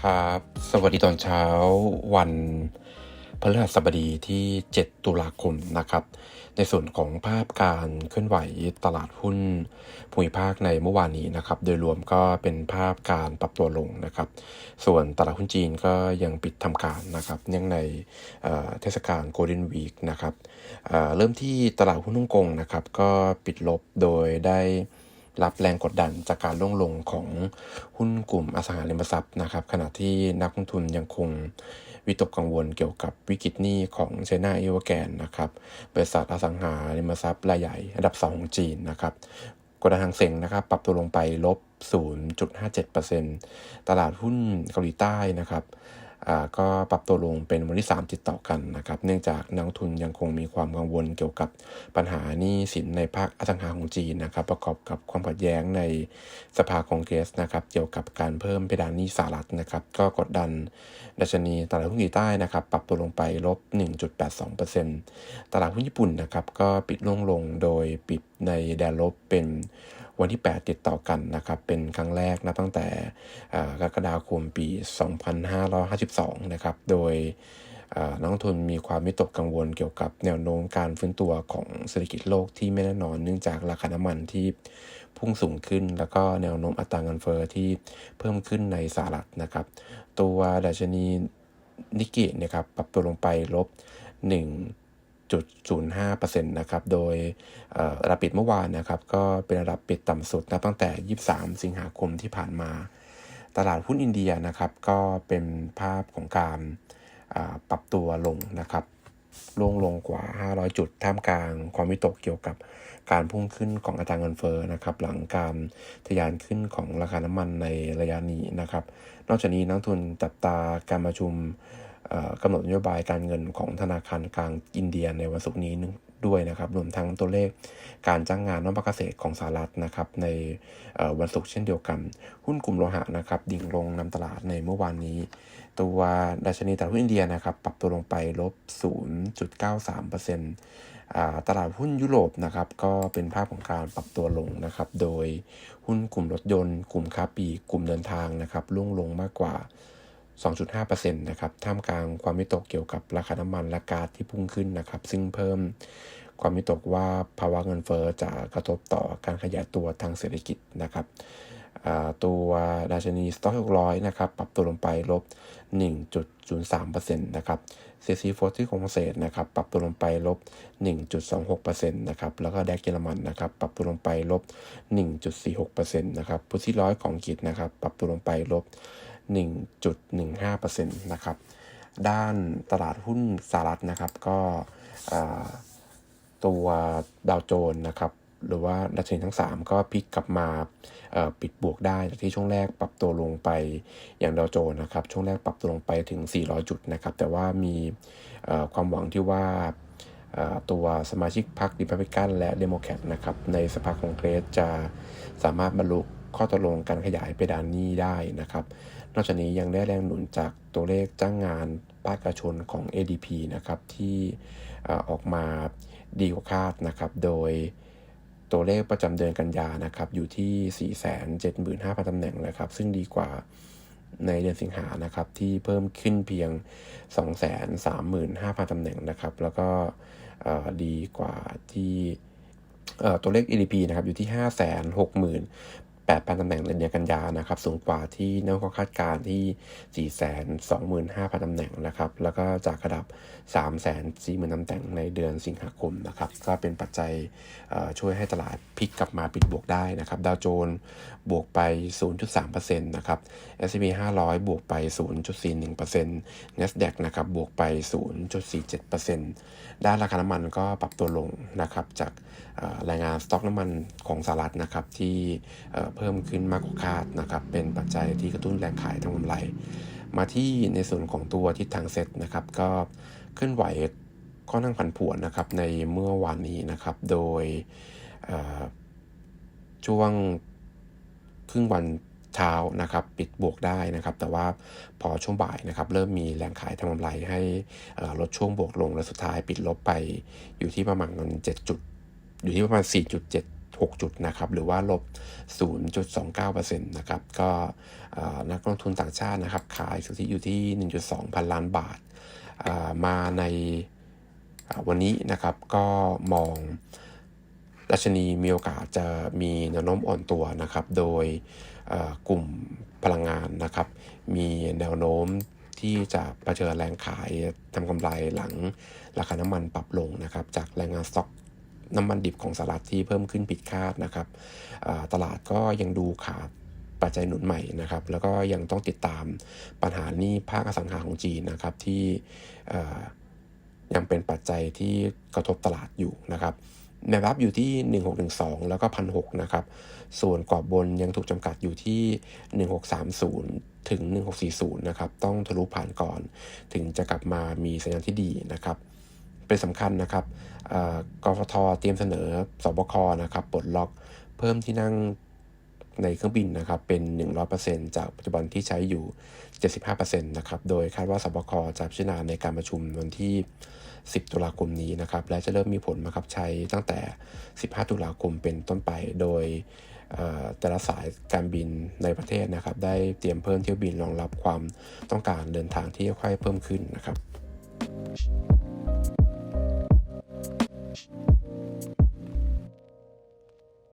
ครับ สวัสดีตอนเช้าวัน พฤหัสบดีที่ 7 ตุลาคมนะครับ ในส่วนของภาพการเคลื่อนไหวตลาดหุ้นภูมิภาคในเมื่อวานนี้นะครับ โดยรวมก็เป็นภาพการปรับตัวลงนะครับ ส่วนตลาดหุ้นจีนก็ยังปิดทำการนะครับเนื่องในเทศกาลโกลเด้นวีคนะครับเเริ่มที่ตลาดหุ้นฮ่องกงนะครับ ก็ปิดลบโดยได้ รับแรงกดดันจากการล่วงลงของหุ้นกลุ่มอสังหาริมทรัพย์นะครับขณะที่นักลงทุนยังคงวิตกกังวลเกี่ยวกับวิกฤตหนี้ของไชน่าเอเวอร์แกนนะครับบริษัทอสังหาริมทรัพย์รายใหญ่อันดับ 2 ของจีนนะครับกดดันทางเซ็งนะครับปรับตัวลงไปลบ 0.57%ตลาดหุ้นเกาหลีใต้นะครับ ก็ปรับตัวลงเป็นวันที่ 3 ติดต่อกันนะครับ เนื่องจากนักทุนยังคงมีความกังวลเกี่ยวกับปัญหานี้สินในภาคอสังหาของจีนนะครับ ประกอบกับความขัดแย้งในสภาคองเกรสนะครับ เกี่ยวกับการเพิ่มเพดานหนี้สหรัฐนะครับ ก็กดดันดัชนีตลาดหุ้นเกาหลีใต้นะครับ ปรับตัวลงไปลบ 1.82%ตลาดหุ้นญี่ปุ่นนะครับ ก็ปิดลงลงโดยปิดในแดนลบเป็น วันที่ 8 ติดต่อกันนะครับ เป็นครั้งแรกนะตั้งแต่กรกฎาคมปี 2552 นะครับ โดยนักลงทุนมีความวิตกกังวลเกี่ยวกับแนวโน้มการฟื้นตัวของเศรษฐกิจโลกที่ไม่แน่นอนเนื่องจากราคาน้ำมันที่พุ่งสูงขึ้น แล้วก็แนวโน้มอัตราเงินเฟอ้อที่เพิ่มขึ้นในสหรัฐนะครับ ตัวดัชนีนิกเกินะครับปรับตัวลงไปลบ 1.05%นะครับ โดยระดับปิดเมื่อวานนะครับ ก็เป็นระดับปิดต่ำสุดนะตั้งแต่ 23 สิงหาคมที่ผ่านมา ตลาดหุ้นอินเดียนะครับ ก็เป็นภาพของการปรับตัวลงนะครับลงลงกว่า 500 จุด ท่ามกลางความวิตกเกี่ยวกับการพุ่งขึ้นของอัตราเงินเฟ้อนะครับ หลังการทะยานขึ้นของราคาน้ำมันในระยะนี้นะครับ นอกจากนี้นักทุนจับตาการประชุม กำหนดนโยบายการเงินของธนาคารกลางอินเดียในวันศุกร์นี้ด้วยนะครับ รวมทั้งตัวเลขการจ้างงานนอกภาคเกษตรของสหรัฐนะครับ ในวันศุกร์เช่นเดียวกัน หุ้นกลุ่มโลหะนะครับ ดิ่งลงนำตลาดในเมื่อวานนี้ ตัวดัชนีตลาดหุ้นอินเดียนะครับ ปรับตัวลงไปลบ 0.93%ตลาดหุ้นยุโรปนะครับ ก็เป็นภาพของการปรับตัวลงนะครับ โดยหุ้นกลุ่มรถยนต์ กลุ่มค้าปลีกกลุ่มเดินทางนะครับร่วงลงมากกว่า 2.5%นะครับท่ามกลางความวิตกเกี่ยวกับราคาน้ำมันและก๊าซที่พุ่งขึ้นนะครับ ซึ่งเพิ่มความวิตกว่าภาวะเงินเฟ้อจะกระทบต่อการขยายตัวทางเศรษฐกิจนะครับตัวดัชนีสต็อก600 นะครับ ปรับตัวลงไปลบ 1.03%นะครับ CAC 40ของฝรั่งเศสนะครับ ปรับตัวลงไปลบ 1.26%นะครับ แล้วก็แดกเยอรมันนะครับ ปรับตัวลงไปลบ 1.46%นะครับพุซี่ร้อยของอังกฤษนะครับ ปรับตัวลงไปลบ 1.15%นะครับ ด้านตลาดหุ้นสหรัฐนะครับก็ตัวดาวโจนส์นะครับหรือว่าดัชนีทั้ง 3 ก็พลิกกลับมาปิดบวกได้จากที่ช่วงแรกปรับตัวลงไปอย่างดาวโจนส์นะครับช่วงแรกปรับตัวลงไปถึง 400 จุดนะครับแต่ว่ามีความหวังที่ว่าตัวสมาชิกพรรคริพับลิกันและเดโมแครตนะครับในสภาคองเกรสจะสามารถบรรลุข้อตกลงการขยายเพดานหนี้ได้นะครับ นอกจากนี้ยังได้แรงหนุนจากตัวเลขจ้างงานภาคเอกชนของ ADP นะครับที่ออกมาดีกว่าคาดนะครับ โดยตัวเลขประจำเดือนกันยานะครับอยู่ที่ 475,000ตำแหน่งนะครับ ซึ่งดีกว่าในเดือนสิงหานะครับที่เพิ่มขึ้นเพียง 235,000ตำแหน่งนะครับ แล้วก็ดีกว่าที่ตัวเลข ADP นะครับอยู่ที่ 5 6 8 8,000ตำแหน่งในเดือนกันยานะครับ สูงกว่าที่นักวิเคราะห์คาดการณ์ที่ 425,000ตำแหน่งนะครับ แล้วก็จากระดับ 340,000ตำแหน่งในเดือนสิงหาคมนะครับ ก็เป็นปัจจัยช่วยให้ตลาดพลิกกลับมาปิดบวกได้นะครับ ดาวโจนส์บวกไป 0.3%นะครับ S&P 500 บวกไป 0.41% NASDAQ นะครับ บวกไป 0.47%ด้านราคาน้ำมันก็ปรับตัวลงนะครับ จากรายงานสต็อกน้ำมันของสหรัฐนะครับที่เพิ่มขึ้นมากกว่าคาดนะครับเป็นปัจจัยที่กระตุ้นแรงขายทางกำไร มาที่ในส่วนของตัวทิศทางเซ็ตนะครับก็เคลื่อนไหวค่อนข้างผันผวนนะครับในเมื่อวานนี้นะครับโดยช่วงครึ่งวันเช้านะครับปิดบวกได้นะครับ แต่ว่าพอช่วงบ่ายนะครับเริ่มมีแรงขายทางกำไรให้ลดช่วงบวกลงและสุดท้ายปิดลบไปอยู่ที่ประมาณ7จุด อยู่ที่ประมาณ 4.7 6 จุดนะครับ หรือว่าลบ 0.29%นะครับ ก็นักลงทุนต่างชาตินะครับ ขายสุทธิอยู่ที่ 1.2 พันล้านบาท มาในวันนี้นะครับก็มองดัชนีมีโอกาสจะมีแนวโน้มอ่อนตัวนะครับ โดยกลุ่มพลังงานนะครับ มีแนวโน้มที่จะเผชิญแรงขายทำกำไรหลังราคาน้ำมันปรับลงนะครับ จากแรงงานสต็อก น้ำมันดิบของสหรัฐที่เพิ่มขึ้นผิดคาดนะครับตลาดก็ยังดูขาดปัจจัยหนุนใหม่นะครับ แล้วก็ยังต้องติดตามปัญหานี้ภาคอสังหาของจีนนะครับที่ยังเป็นปัจจัยที่กระทบตลาดอยู่นะครับแนวรับอยู่ที่ 1612 แล้วก็1,600นะครับ ส่วนกรอบบนยังถูกจำกัดอยู่ที่ 1630 ถึง 1640 นะครับ ต้องทะลุผ่านก่อน ถึงจะกลับมามีสัญญาณที่ดีนะครับ เป็นสำคัญนะครับกฟทเตรียมเสนอสบคนะครับปลดล็อกเพิ่มที่นั่งในเครื่องบินนะครับเป็น 100%จากปัจจุบันที่ใช้อยู่ 75%นะครับ โดยคาดว่าสบคจะพิจารณาในการประชุมวันที่ 10 ตุลาคมนี้นะครับ และจะเริ่มมีผลบังคับใช้ตั้งแต่ 15 ตุลาคมเป็นต้นไป โดยแต่ละสายการบินในประเทศนะครับ ได้เตรียมเพิ่มเที่ยวบินรองรับความต้องการเดินทางที่ค่อยๆเพิ่มขึ้นนะครับ Thank you.